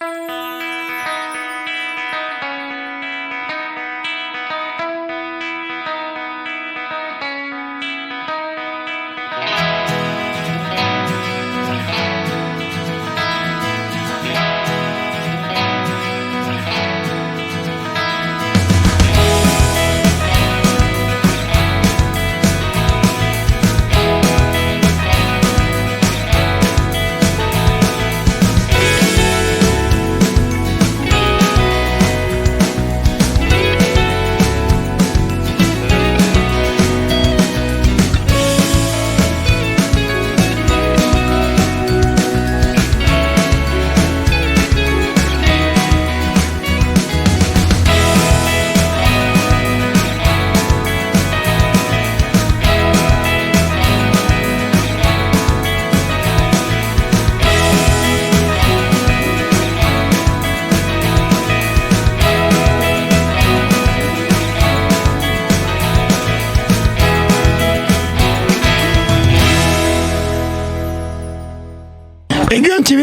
Bye.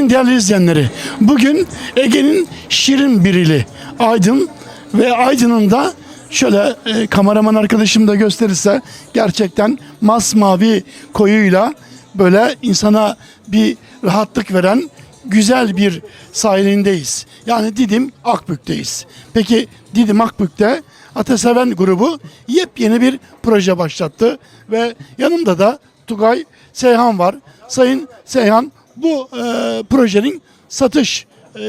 TV'nin değerli izleyenleri, bugün Ege'nin şirin birili Aydın ve Aydın'ın da şöyle e, kameraman arkadaşım da gösterirse gerçekten masmavi koyuyla böyle insana bir rahatlık veren güzel bir sahilindeyiz. Yani Didim Akbük'teyiz. Peki Didim Akbük'te Ataseven grubu yepyeni bir proje başlattı ve yanımda da Tugay Seyhan var. Sayın Seyhan bu e, projenin satış e,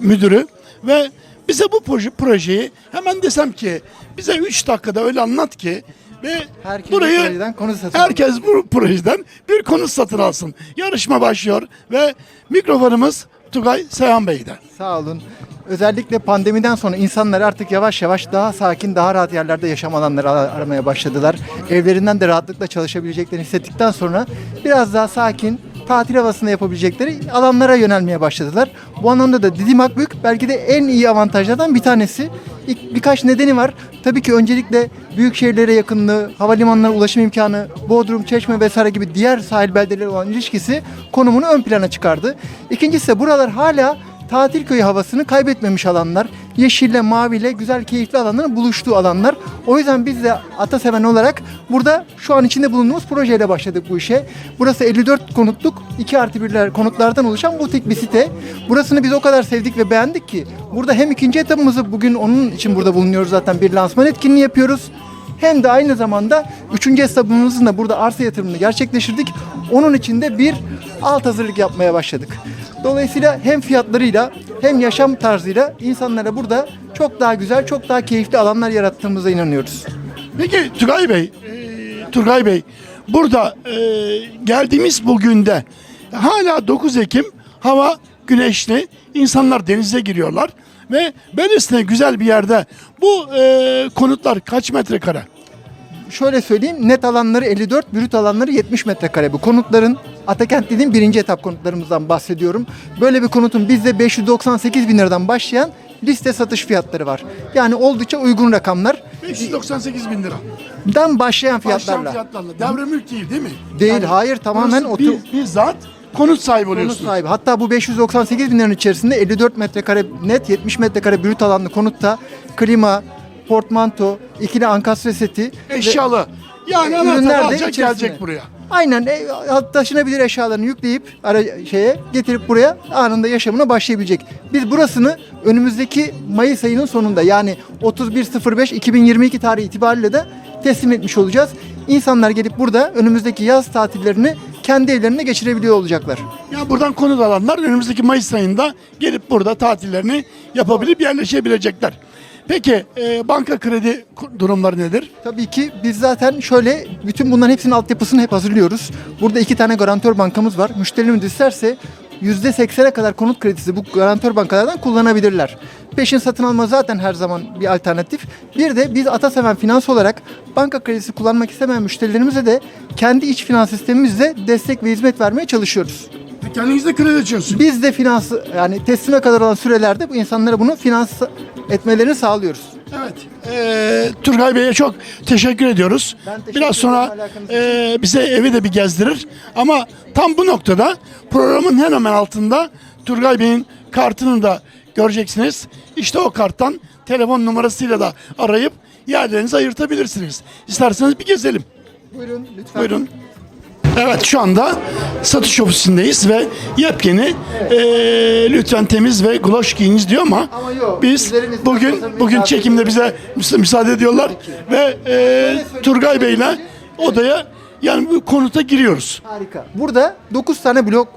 müdürü ve bize bu proje, projeyi hemen desem ki bize 3 dakikada öyle anlat ki ve Herkes burayı projeden konu satın herkes bu projeden bir konu satın alsın. Yarışma başlıyor ve mikrofonumuz Tugay Seyhan Bey'den. Sağ olun. Özellikle pandemiden sonra insanlar artık yavaş yavaş daha sakin, daha rahat yerlerde yaşam alanları ara- aramaya başladılar. Evlerinden de rahatlıkla çalışabileceklerini hissettikten sonra biraz daha sakin, tatil havasında yapabilecekleri alanlara yönelmeye başladılar. Bu anlamda da Didim Akbük belki de en iyi avantajlardan bir tanesi. İlk birkaç nedeni var. Tabii ki öncelikle büyük şehirlere yakınlığı, havalimanlarına ulaşım imkanı, Bodrum, Çeşme vesaire gibi diğer sahil beldeleri olan ilişkisi konumunu ön plana çıkardı. İkincisi de buralar hala tatil köyü havasını kaybetmemiş alanlar. Yeşille, maviyle güzel, keyifli alanların buluştuğu alanlar. O yüzden biz de Ataseven olarak burada şu an içinde bulunduğumuz projeyle başladık bu işe. Burası 54 konutluk, 2 artı 1'ler konutlardan oluşan butik bir site. Burasını biz o kadar sevdik ve beğendik ki burada hem ikinci etapımızı bugün onun için burada bulunuyoruz zaten bir lansman etkinliği yapıyoruz. Hem de aynı zamanda üçüncü hesabımızın da burada arsa yatırımını gerçekleştirdik. Onun için de bir alt hazırlık yapmaya başladık. Dolayısıyla hem fiyatlarıyla hem yaşam tarzıyla insanlara burada çok daha güzel, çok daha keyifli alanlar yarattığımıza inanıyoruz. Peki Tugay Bey, e, Turgay Bey burada e, geldiğimiz bugün de hala 9 Ekim hava güneşli, insanlar denize giriyorlar ve böylesine güzel bir yerde bu e, konutlar kaç metrekare? Şöyle söyleyeyim, net alanları 54, brüt alanları 70 metrekare. Bu konutların Atakent dediğim birinci etap konutlarımızdan bahsediyorum. Böyle bir konutun bizde 598 bin liradan başlayan liste satış fiyatları var. Yani oldukça uygun rakamlar. 598 bin lira. Dan başlayan Başlayan fiyatlarla. fiyatlarla. Devre mülk değil değil mi? Değil, hayır, tamamen otur- biz- bizzat konut sahibi Konut oluyorsunuz. sahibi. Hatta bu 598 bin liranın içerisinde 54 metrekare net, 70 metrekare brüt alanlı konutta klima, portmanto, ikili ankastre seti Eşyalı. Yani E, anahtarı ürünler de alacak içerisinde. gelecek buraya. Aynen e, taşınabilir eşyalarını yükleyip ara, şeye getirip buraya anında yaşamına başlayabilecek. Biz burasını önümüzdeki Mayıs ayının sonunda yani 31.05.2022 tarihi itibariyle de teslim etmiş olacağız. İnsanlar gelip burada önümüzdeki yaz tatillerini kendi evlerinde geçirebiliyor olacaklar. Ya buradan konut alanlar önümüzdeki Mayıs ayında gelip burada tatillerini yapabilip yerleşebilecekler. Peki e, banka kredi durumları nedir? Tabii ki biz zaten şöyle bütün bunların hepsinin altyapısını hep hazırlıyoruz. Burada iki tane garantör bankamız var. Müşterilerimiz isterse %80'e kadar konut kredisi bu garantör bankalardan kullanabilirler. Peşin satın alma zaten her zaman bir alternatif. Bir de biz Ataseven Finans olarak banka kredisi kullanmak istemeyen müşterilerimize de kendi iç finans sistemimizle destek ve hizmet vermeye çalışıyoruz. E, Kendinizde kredi açıyorsunuz. Biz de finans yani teslime kadar olan sürelerde bu insanlara bunu finans etmelerini sağlıyoruz. Evet. E, Turgay Bey'e çok teşekkür ediyoruz. Ben teşekkür Biraz sonra ederim alakanız e, bize evi de bir gezdirir. Ama tam bu noktada programın hemen altında Turgay Bey'in kartını da göreceksiniz. İşte o karttan telefon numarasıyla da arayıp yerlerinizi ayırtabilirsiniz. İsterseniz bir gezelim. Buyurun lütfen. Buyurun. Evet şu anda satış ofisindeyiz ve yepyeni eee, lütfen temiz ve gloş giyiniz diyor ama, Ama yok, biz bugün basmasın, bugün çekimde bize müsa- müsaade ediyorlar ve söyleyeyim. Turgay Bey'le odaya yani bu konuta giriyoruz. Harika. Burada 9 tane blok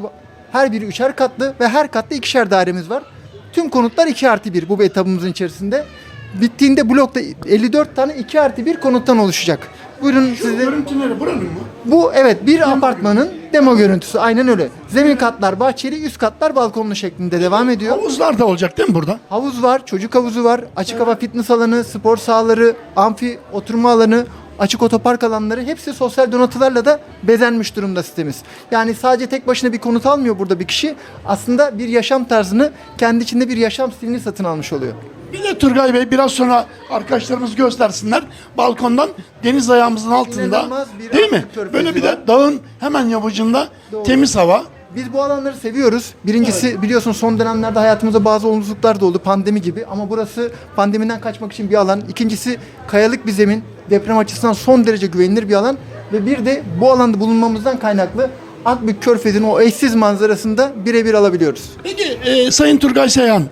her biri üçer katlı ve her katta ikişer dairemiz var. Tüm konutlar 2 artı 1 bu etabımızın içerisinde. Bittiğinde blokta 54 tane 2 artı 1 konuttan oluşacak. Buyurun size. Görüntüleri buranın mı? Bu evet bir apartmanın demo görüntüsü aynen öyle. Zemin katlar bahçeli, üst katlar balkonlu şeklinde devam ediyor. Havuzlar da olacak değil mi burada? Havuz var, çocuk havuzu var, açık hava fitness alanı, spor sahaları, amfi oturma alanı, açık otopark alanları hepsi sosyal donatılarla da bezenmiş durumda sitemiz. Yani sadece tek başına bir konut almıyor burada bir kişi. Aslında bir yaşam tarzını, kendi içinde bir yaşam stilini satın almış oluyor. Bir de Turgay Bey biraz sonra arkadaşlarımız göstersinler. Balkondan deniz ayağımızın altında. İnanılmaz bir Değil mi? aktif körfezi Böyle bir de var. dağın hemen yavucunda temiz hava. Biz bu alanları seviyoruz. Birincisi biliyorsun son dönemlerde hayatımızda bazı olumsuzluklar da oldu pandemi gibi ama burası pandemiden kaçmak için bir alan. İkincisi kayalık bir zemin, deprem açısından son derece güvenilir bir alan ve bir de bu alanda bulunmamızdan kaynaklı Akbük Körfezi'nin o eşsiz manzarasını da birebir alabiliyoruz. Peki e, Sayın Turgay Seyhan,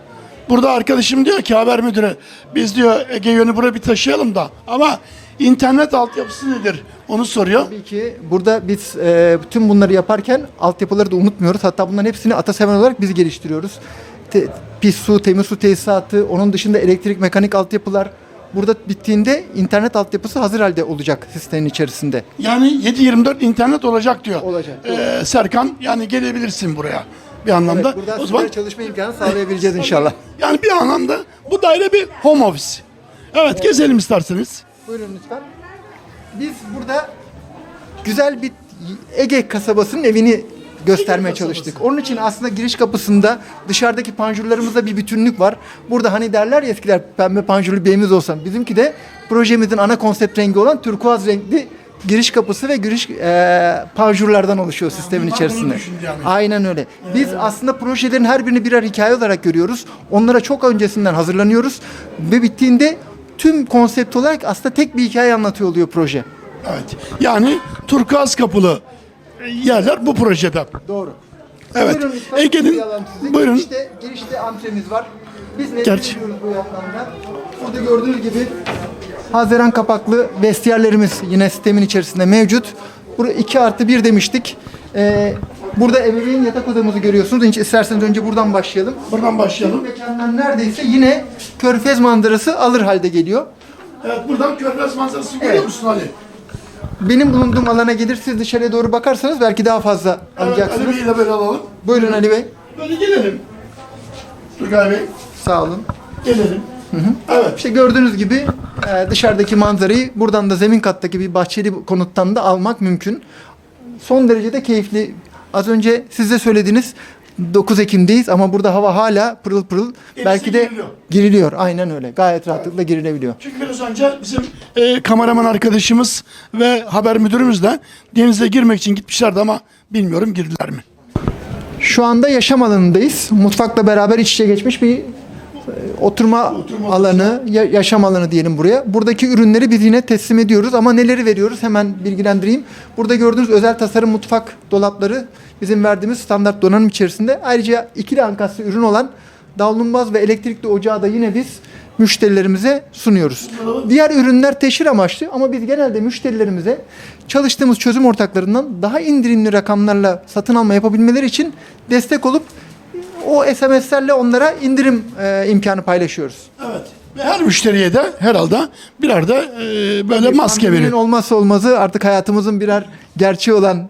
burada arkadaşım diyor ki haber müdürü, biz diyor Ege yönü buraya bir taşıyalım da ama internet altyapısı nedir onu soruyor. Tabii ki burada biz e, tüm bunları yaparken altyapıları da unutmuyoruz. Hatta bunların hepsini ataseven olarak biz geliştiriyoruz. Te- pis su, temiz su tesisatı, onun dışında elektrik, mekanik altyapılar. Burada bittiğinde internet altyapısı hazır halde olacak sistemin içerisinde. Yani 7-24 internet olacak diyor. Olacak. E, Serkan yani gelebilirsin buraya bir anlamda. Evet, burada o zaman çalışma imkanı sağlayabileceğiz inşallah. yani bir anlamda bu daire bir home office. Evet, gezelim isterseniz. Buyurun lütfen. Biz burada güzel bir Ege kasabasının evini göstermeye çalıştık. Onun için aslında giriş kapısında dışarıdaki panjurlarımızda bir bütünlük var. Burada hani derler ya eskiler pembe panjurlu bir evimiz olsa. Bizimki de projemizin ana konsept rengi olan turkuaz renkli giriş kapısı ve giriş eee panjurlardan oluşuyor sistemin bunu içerisinde. yani. Aynen öyle. Biz aslında projelerin her birini birer hikaye olarak görüyoruz. Onlara çok öncesinden hazırlanıyoruz ve bittiğinde tüm konsept olarak aslında tek bir hikaye anlatıyor oluyor proje. Evet. Yani turkuaz kapılı yerler bu projede. Doğru. Evet. Buyurun lütfen, Ege'nin- sizi. buyurun. Girişte, girişte antremiz var. Biz ne Gerçi- yapıyoruz bu yandan? Burada gördüğünüz gibi Haziran kapaklı vestiyerlerimiz yine sistemin içerisinde mevcut. Burada 2 artı 1 demiştik. Ee, burada ebeveyn yatak odamızı görüyorsunuz. İnce- İsterseniz önce buradan başlayalım. Buradan başlayalım. Mekanlar neredeyse yine körfez manzarası alır halde geliyor. Evet, buradan Körfez manzarası görüyor Evet. musun Ali? Benim bulunduğum alana gelir siz dışarıya doğru bakarsanız belki daha fazla Evet, Ali alacaksınız. Bey'i de böyle alalım. Buyurun Ali Bey. Böyle gelelim. Turgay Bey, Sağ olun. gelelim. Evet. İşte gördüğünüz gibi e, dışarıdaki manzarayı buradan da zemin kattaki bir bahçeli konuttan da almak mümkün. Son derece de keyifli. Az önce siz de söylediniz 9 Ekim'deyiz ama burada hava hala pırıl pırıl. Belki de giriliyor. giriliyor. Aynen öyle. Gayet rahatlıkla girilebiliyor. Çünkü biraz önce bizim e, kameraman arkadaşımız ve haber müdürümüz de denize girmek için gitmişlerdi ama bilmiyorum girdiler mi? Şu anda yaşam alanındayız. Mutfakla beraber iç içe geçmiş bir e, oturma, alanı, ya- yaşam alanı diyelim buraya. Buradaki ürünleri biz yine teslim ediyoruz ama neleri veriyoruz hemen bilgilendireyim. Burada gördüğünüz özel tasarım mutfak dolapları bizim verdiğimiz standart donanım içerisinde. Ayrıca ikili ankaslı ürün olan davlumbaz ve elektrikli ocağı da yine biz müşterilerimize sunuyoruz. Diğer ürünler teşhir amaçlı ama biz genelde müşterilerimize çalıştığımız çözüm ortaklarından daha indirimli rakamlarla satın alma yapabilmeleri için destek olup o SMS'lerle onlara indirim e, imkanı paylaşıyoruz. Evet. Ve her müşteriye de herhalde birer de e, böyle maske Pandeminin verin. olmazsa olmazı artık hayatımızın birer gerçeği olan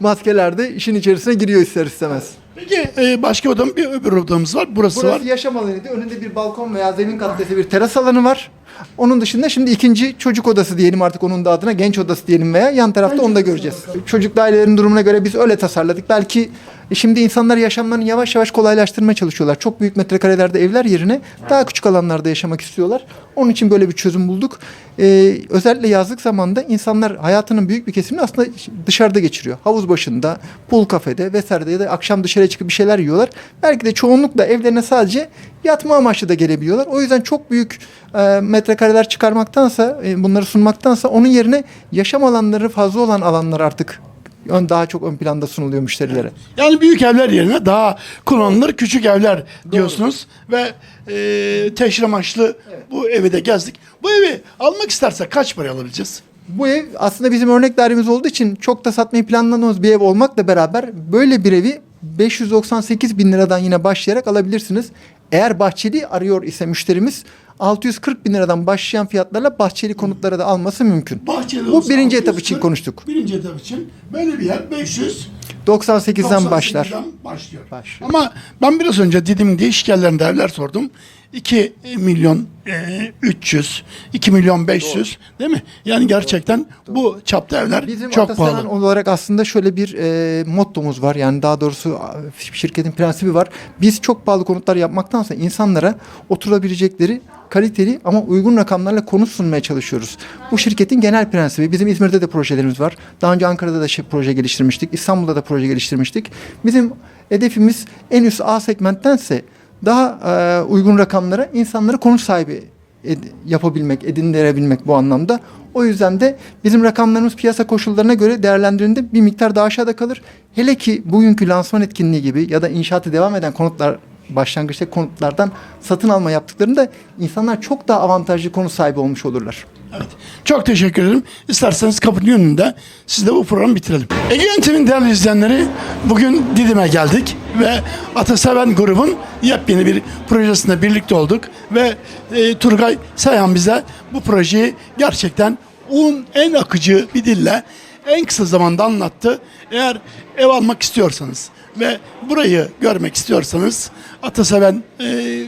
maskeler de işin içerisine giriyor ister istemez. Peki e, başka odam bir öbür odamız var. Burası, Burası var. yaşam alanıydı. Önünde bir balkon veya zemin kattesi bir teras alanı var. Onun dışında şimdi ikinci çocuk odası diyelim artık onun da adına genç odası diyelim veya yan tarafta onu da göreceğiz. Çocuk ailelerinin durumuna göre biz öyle tasarladık. Belki E şimdi insanlar yaşamlarını yavaş yavaş kolaylaştırmaya çalışıyorlar. Çok büyük metrekarelerde evler yerine daha küçük alanlarda yaşamak istiyorlar. Onun için böyle bir çözüm bulduk. E, özellikle yazlık zamanda insanlar hayatının büyük bir kesimini aslında dışarıda geçiriyor. Havuz başında, pool kafede vesairede ya da akşam dışarıya çıkıp bir şeyler yiyorlar. Belki de çoğunlukla evlerine sadece yatma amaçlı da gelebiliyorlar. O yüzden çok büyük e, metrekareler çıkarmaktansa, e, bunları sunmaktansa onun yerine yaşam alanları fazla olan alanlar artık ön, daha çok ön planda sunuluyor müşterilere. Yani büyük evler yerine daha kullanılır küçük evler diyorsunuz ve e, teşhir amaçlı bu evi de gezdik. Bu evi almak istersek kaç para alabileceğiz? Bu ev aslında bizim örnek dairemiz olduğu için çok da satmayı planladığımız bir ev olmakla beraber böyle bir evi 598 bin liradan yine başlayarak alabilirsiniz. Eğer bahçeli arıyor ise müşterimiz 640 bin liradan başlayan fiyatlarla bahçeli konutlara da alması mümkün. Bahçeli Bu olsa birinci etap 640, için konuştuk. Birinci etap için böyle bir yer 500 98'den başlar. 98'den başlıyor. Başlıyor. Ama ben biraz önce Didim değişik yerlerinde evler sordum. 2 milyon e, 300, 2 milyon 500 değil mi? Yani gerçekten bu çapta evler Bizim çok Atasaran pahalı. olarak aslında şöyle bir e, mottomuz var. Yani daha doğrusu a, şirketin prensibi var. Biz çok pahalı konutlar yapmaktansa insanlara oturabilecekleri kaliteli ama uygun rakamlarla konut sunmaya çalışıyoruz. Bu şirketin genel prensibi. Bizim İzmir'de de projelerimiz var. Daha önce Ankara'da da şey, proje geliştirmiştik. İstanbul'da da proje geliştirmiştik. Bizim hedefimiz en üst A segmenttense daha e, uygun rakamlara insanları konut sahibi ed- yapabilmek, edindirebilmek bu anlamda. O yüzden de bizim rakamlarımız piyasa koşullarına göre değerlendirildiğinde bir miktar daha aşağıda kalır. Hele ki bugünkü lansman etkinliği gibi ya da inşaatı devam eden konutlar başlangıçta konutlardan satın alma yaptıklarında insanlar çok daha avantajlı konut sahibi olmuş olurlar. Evet. Çok teşekkür ederim. İsterseniz kapının önünde siz de bu programı bitirelim. Ege Yöntem'in değerli izleyenleri bugün Didim'e geldik ve Ataseven grubun yepyeni bir projesinde birlikte olduk ve e, Turgay Sayhan bize bu projeyi gerçekten un en akıcı bir dille en kısa zamanda anlattı. Eğer ev almak istiyorsanız ve burayı görmek istiyorsanız Ataseven e,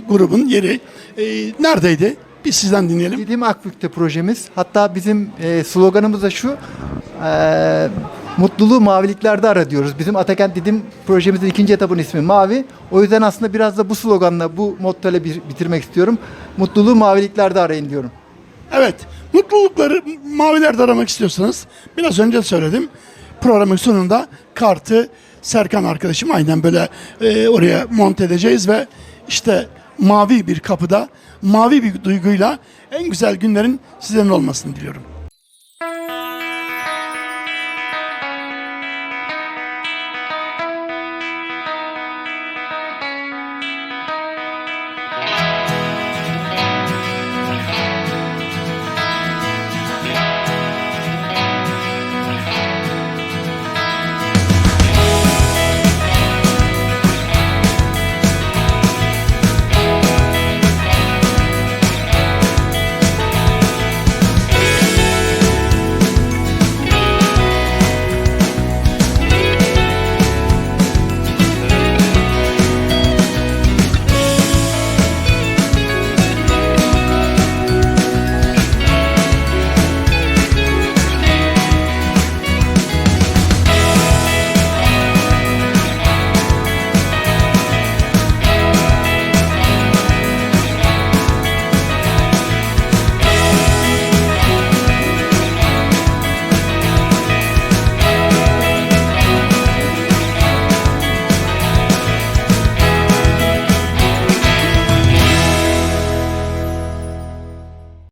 grubun yeri e, neredeydi? Biz sizden dinleyelim. Didim Akbük'te projemiz. Hatta bizim e, sloganımız da şu. e, mutluluğu maviliklerde ara diyoruz. Bizim Atakent Didim projemizin ikinci etabının ismi Mavi. O yüzden aslında biraz da bu sloganla, bu motto ile bir- bitirmek istiyorum. Mutluluğu maviliklerde arayın diyorum. Evet, mutlulukları mavilerde aramak istiyorsanız biraz önce söyledim. Programın sonunda kartı Serkan arkadaşım aynen böyle e, oraya monte edeceğiz ve işte mavi bir kapıda mavi bir duyguyla en güzel günlerin sizlerin olmasını diliyorum.